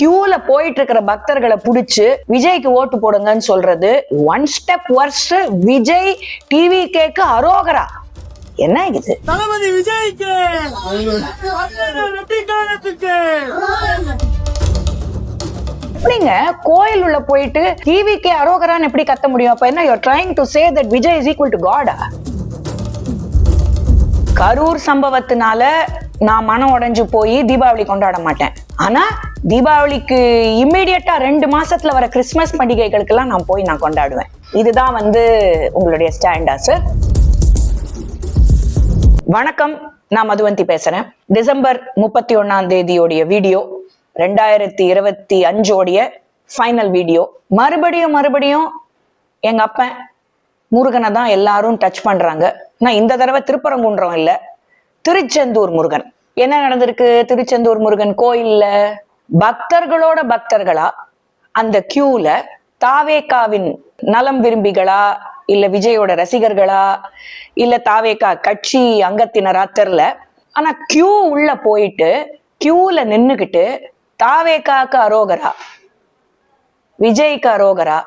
கியூல போயிட்டு இருக்கிற பக்தர்களை புடிச்சு விஜய்க்கு ஓட்டு போடுங்கன்னு சொல்றது one step worst Vijay TV கேக்கு அரோகரா. என்ன இது? தளபதி விஜய்க்கு! எப்படிங்க? கோயில் உள்ள போயிட்டு டிவி கே அரோகரான்னு எப்படி கத்த முடியும்? அப்ப என்ன you're trying to say that Vijay is equal to காடா கரூர் சம்பவத்தினால நான் மனம் உடைஞ்சு போய் தீபாவளி கொண்டாட மாட்டேன். ஆனா தீபாவளிக்கு இம்மிடியட்டா ரெண்டு மாசத்துல வர கிறிஸ்மஸ் பண்டிகைகளுக்கெல்லாம் நான் போய் நான் கொண்டாடுவேன். இதுதான் வந்து உங்களுடைய ஸ்டாண்டா சார் வணக்கம் நான் மதுவந்தி பேசுறேன். டிசம்பர் முப்பத்தி ஒன்னாம் தேதியோடைய வீடியோ ரெண்டாயிரத்தி இருபத்தி அஞ்சோடைய ஃபைனல் வீடியோ மறுபடியும் மறுபடியும் எங்க அப்பன் முருகனை தான் எல்லாரும் டச் பண்றாங்க. நான் இந்த தடவை திருப்பரங்குன்றம் இல்ல திருச்செந்தூர் முருகன். என்ன நடந்திருக்கு? திருச்செந்தூர் முருகன் கோயில்ல பக்தர்களோட பக்தர்களா? அந்த கியூல தாவேகாவின் நலம் விரும்பிகளா? இல்ல விஜயோட ரசிகர்களா? இல்ல தாவேகா கட்சி அங்கத்தினரா தெரில ஆனா கியூ உள்ள போயிட்டு கியூல நின்னுகிட்டு தாவேகாக்கு அரோகரா? விஜய்க்கு அரோகரா?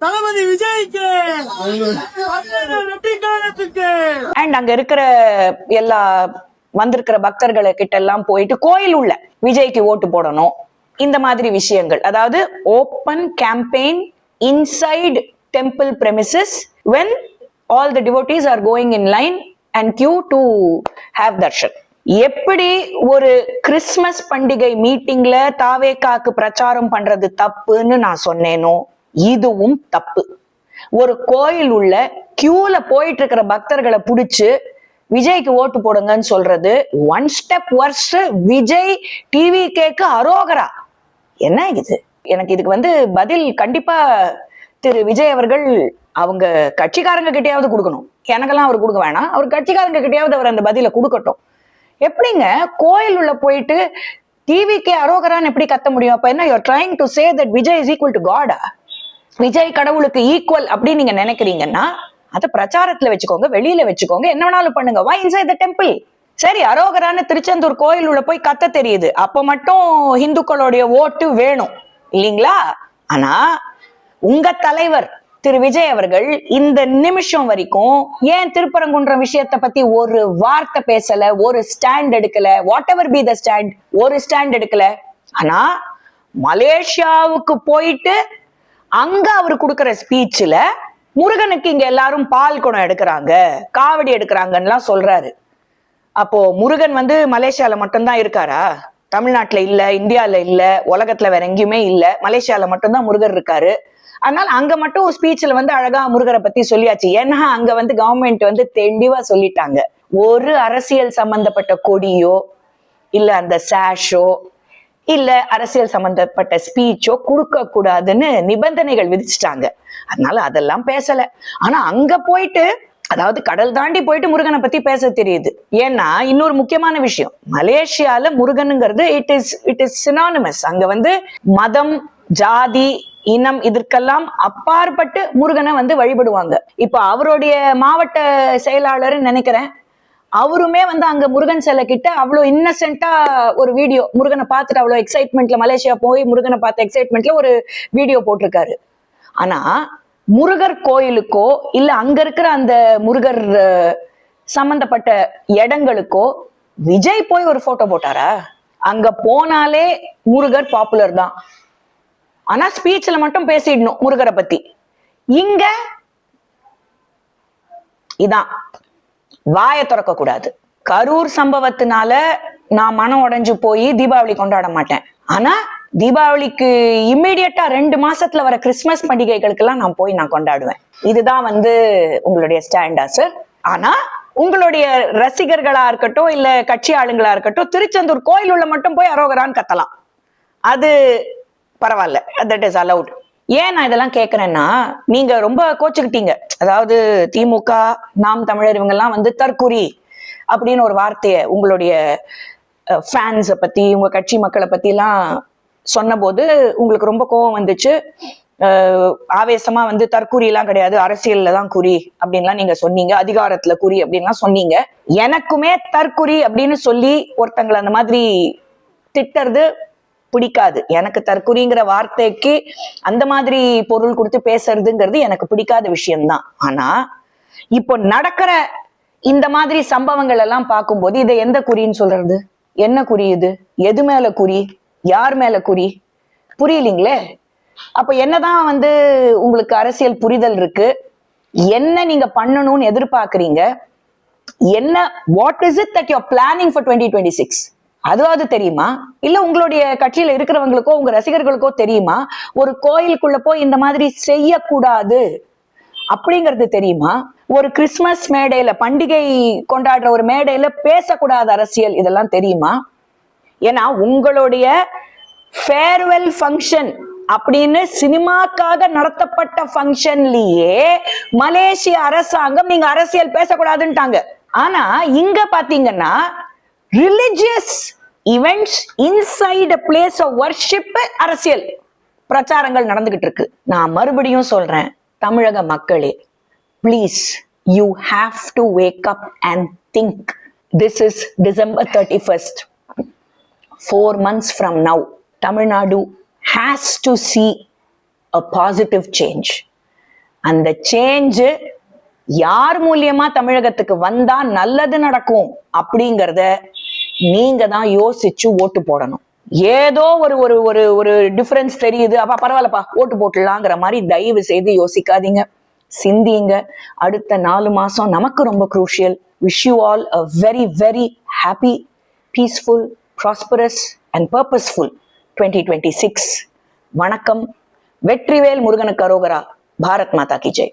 தளபதி விஜய்க்கு! அண்ட் அங்க இருக்கிற எல்லா வந்திருக்கிற பக்தர்களை கிட்ட எல்லாம் போயிட்டு கோயில் உள்ள விஜய்க்கு ஓட்டு போடணும். இந்த மாதிரி விஷயங்கள். அதாவது open campaign inside temple premises when all the devotees are going in line and queue to have darshan எப்படி ஒரு கிறிஸ்மஸ் பண்டிகை மீட்டிங்ல தாவேக்காக்கு பிரச்சாரம் பண்றது தப்புன்னு நான் சொன்னேனோ இதுவும் தப்பு. ஒரு கோயில் உள்ள கியூல போயிட்டு இருக்கிற பக்தர்களை புடிச்சு விஜய்க்கு ஓட்டு போடுங்கன்னு சொல்றது one step worst Vijay TV கேக்கு அரோகரா. என்ன இது? எனக்கு இதுக்கு வந்து பதில் கண்டிப்பா திரு விஜய் அவர்கள் அவங்க கட்சிக்காரங்க கிட்டயாவது கொடுக்கணும். எனக்கெல்லாம் அவர் கொடுக்க வேணாம். அவர் கட்சிக்காரங்க கிட்டயாவது அவர் அந்த பதில கொடுக்கட்டும். எப்படிங்க? கோயில் உள்ள போயிட்டு டிவிக்கே அரோகரான்னு எப்படி கத்த முடியும்? அப்ப என்ன you're trying to say that Vijay is equal to காடா விஜய் கடவுளுக்கு ஈக்குவல் அப்படின்னு நீங்க நினைக்கிறீங்கன்னா அதை பிரச்சாரத்துல வச்சுக்கோங்க வெளியில வச்சுக்கோங்க. என்ன வேணாலும் பண்ணுங்க. வை இன்சைட் த டெம்பிள் சரி அரோகரான திருச்செந்தூர் கோயில் உள்ள போய் கத்த தெரியுது. அப்ப மட்டும் இந்துக்களுடைய ஓட்டு வேணும். இல்லீங்களா? ஆனா உங்க தலைவர் திரு. விஜய் அவர்கள் இந்த நிமிஷம் வரைக்கும் ஏன் திருப்பரங்குன்றம் விஷயத்த பத்தி ஒரு வார்த்தை பேசல ஒரு ஸ்டாண்ட் எடுக்கல? Whatever be the stand ஒரு ஸ்டாண்ட் எடுக்கல. ஆனா மலேசியாவுக்கு போயிட்டு அங்க அவர் கொடுக்கிற ஸ்பீச்ல முருகனுக்கு இங்க எல்லாரும் பால் குணம் எடுக்கிறாங்க காவடி எடுக்கிறாங்கன்னுலாம் சொல்றாரு. அப்போ முருகன் வந்து மலேசியால மட்டும்தான் இருக்காரா? தமிழ்நாட்டுல இல்ல இந்தியால இல்ல உலகத்துல வேற எங்கேயுமே இல்ல. மலேசியால மட்டும்தான் முருகர் இருக்காரு. அதனால அங்க மட்டும் ஸ்பீச்ல வந்து அழகா முருகரை பத்தி சொல்லியாச்சு. ஏன்னா அங்க வந்து கவர்மெண்ட் வந்து தெளிவா சொல்லிட்டாங்க. ஒரு அரசியல் சம்பந்தப்பட்ட கொடியோ இல்ல அந்த சாஷோ இல்ல அரசியல் சம்பந்தப்பட்ட ஸ்பீச்சோ கொடுக்க கூடாதுன்னு நிபந்தனைகள் விதிச்சிட்டாங்க. அதனால அதெல்லாம் பேசல. ஆனா அங்க போயிட்டு அதாவது கடல் தாண்டி போயிட்டு முருகனை பத்தி பேச தெரியுது. ஏன்னா இன்னொரு முக்கியமான விஷயம் மலேசியால முருகனுங்கிறது it is it is synonymous அங்க வந்து மதம் ஜாதி இனம் இதற்கெல்லாம் அப்பாற்பட்டு முருகனை வந்து வழிபடுவாங்க. இப்ப அவருடைய மாவட்ட செயலாளர் நினைக்கிறேன் அவருமே வந்து அங்க முருகன் சிலை கிட்ட அவ்வளவு இன்னசென்ட்டா ஒரு வீடியோ முருகனை பார்த்துட்டு அவ்வளவு எக்ஸைட்மெண்ட்ல மலேசியா போய் முருகனை பார்த்த எக்ஸைட்மெண்ட்ல ஒரு வீடியோ போட்டிருக்காரு. ஆனா முருகர் கோயிலுக்கோ இல்ல அங்க இருக்கிற அந்த முருகர் சம்பந்தப்பட்ட இடங்களுக்கோ விஜய் போய் ஒரு போட்டோ போட்டாரா? அங்க போனாலே முருகர் பாப்புலர் தான். ஆனா ஸ்பீச்ல மட்டும் பேசிடணும் முருகரை பத்தி. இங்க இதான். வாயை திறக்க கூடாது. கரூர் சம்பவத்தினால நான் மனம் உடைஞ்சு போய் தீபாவளி கொண்டாட மாட்டேன். ஆனா தீபாவளிக்கு இம்மிடியட்டா ரெண்டு மாசத்துல வர கிறிஸ்மஸ் பண்டிகைகளுக்கெல்லாம் நான் போய் நான் கொண்டாடுவேன். இதுதான் வந்து உங்களுடைய ஸ்டாண்டா சார் ஆனா உங்களுடைய ரசிகர்களா இருக்கட்டும் இல்ல கட்சி ஆளுங்களா இருக்கட்டும் திருச்செந்தூர் கோயில் உள்ள மட்டும் போய் அரோகரான்னு கத்தலாம். அது பரவாயில்ல. தட் இஸ் அலவுட் ஏன் நான் இதெல்லாம் கேக்குறேன்னா நீங்க ரொம்ப கோச்சுக்கிட்டீங்க. அதாவது திமுக நாம் தமிழர் இவங்கெல்லாம் வந்து தற்குறி அப்படின்னு ஒரு வார்த்தையை உங்களுடைய ஃபேன்ஸை பத்தி உங்க கட்சி மக்களை பத்திலாம் சொன்னபோது உங்களுக்கு ரொம்ப கோவம் வந்துச்சு. ஆவேசமா வந்து தற்குறி எல்லாம் கிடையாது. அரசியல்ல தான் குறி அப்படின்லாம் நீங்க சொன்னீங்க. அதிகாரத்துல குறி அப்படின்லாம் சொன்னீங்க. எனக்குமே தற்குறி அப்படின்னு சொல்லி ஒருத்தங்களை அந்த மாதிரி திட்டுறது பிடிக்காது. எனக்கு தற்குறிங்கிற வார்த்தைக்கு அந்த மாதிரி பொருள் கொடுத்து பேசுறதுங்கிறது எனக்கு பிடிக்காத விஷயம்தான். ஆனா இப்போ நடக்கிற இந்த மாதிரி சம்பவங்கள் எல்லாம் பார்க்கும்போது இதை எந்த குறின்னு சொல்றது? என்ன குறி இது? எது மேல குறி? யார் மேல குறி? புரியலீங்களே? அப்ப என்னதான் வந்து உங்களுக்கு அரசியல் புரிதல் இருக்கு? என்ன நீங்க பண்ணணும்னு எதிர்பார்க்கறீங்க? என்ன what is it that you're planning for twenty twenty six அதுவாவது தெரியுமா? இல்ல உங்களுடைய கட்சியில இருக்கிறவங்களுக்கோ உங்க ரசிகர்களுக்கோ தெரியுமா? ஒரு கோயிலுக்குள்ள போய் இந்த மாதிரி செய்யக்கூடாது அப்படிங்கிறது தெரியுமா? ஒரு கிறிஸ்மஸ் மேடையில பண்டிகை கொண்டாடுற ஒரு மேடையில பேசக்கூடாத அரசியல் இதெல்லாம் தெரியுமா? ஏன்னா உங்களுடைய ஃபேர்வெல் ஃபங்க்ஷன் அப்படின்னு சினிமாக்காக நடத்தப்பட்ட ஃபங்க்ஷன்லயே மலேசிய அரசாங்கம் நீங்க அரசியல் பேசக்கூடாதுன்ட்டாங்க. ஆனா இங்க பாத்தீங்கன்னா religious events inside place of worship அரசியல். பிரச்சாரங்கள் நடந்துகிட்டு இருக்கு. நான் மறுபடியும் சொல்றேன் தமிழக மக்களே please you have to wake up and think this is December thirty first four months from now Tamil Nadu has to see a positive change அந்த சேஞ்சு யார் மூலியமா தமிழகத்துக்கு வந்தா நல்லது நடக்கும் அப்படிங்கறத நீங்க தான் யோசிச்சு ஓட்டு போடணும். ஏதோ ஒரு ஒரு ஒரு ஒரு டிஃபரன்ஸ் தெரியுது. அப்பா பரவாயில்லப்பா ஓட்டு போட்டுடலாங்கிற மாதிரி தயவு செய்து யோசிக்காதீங்க. சிந்திங்க. அடுத்த நாலு மாசம் நமக்கு ரொம்ப crucial wish you all a very very happy peaceful prosperous and purposeful twenty twenty six வணக்கம். வெற்றிவேல் முருகனுக்கு அரோகரா. பாரத் மாதா கி ஜெய்.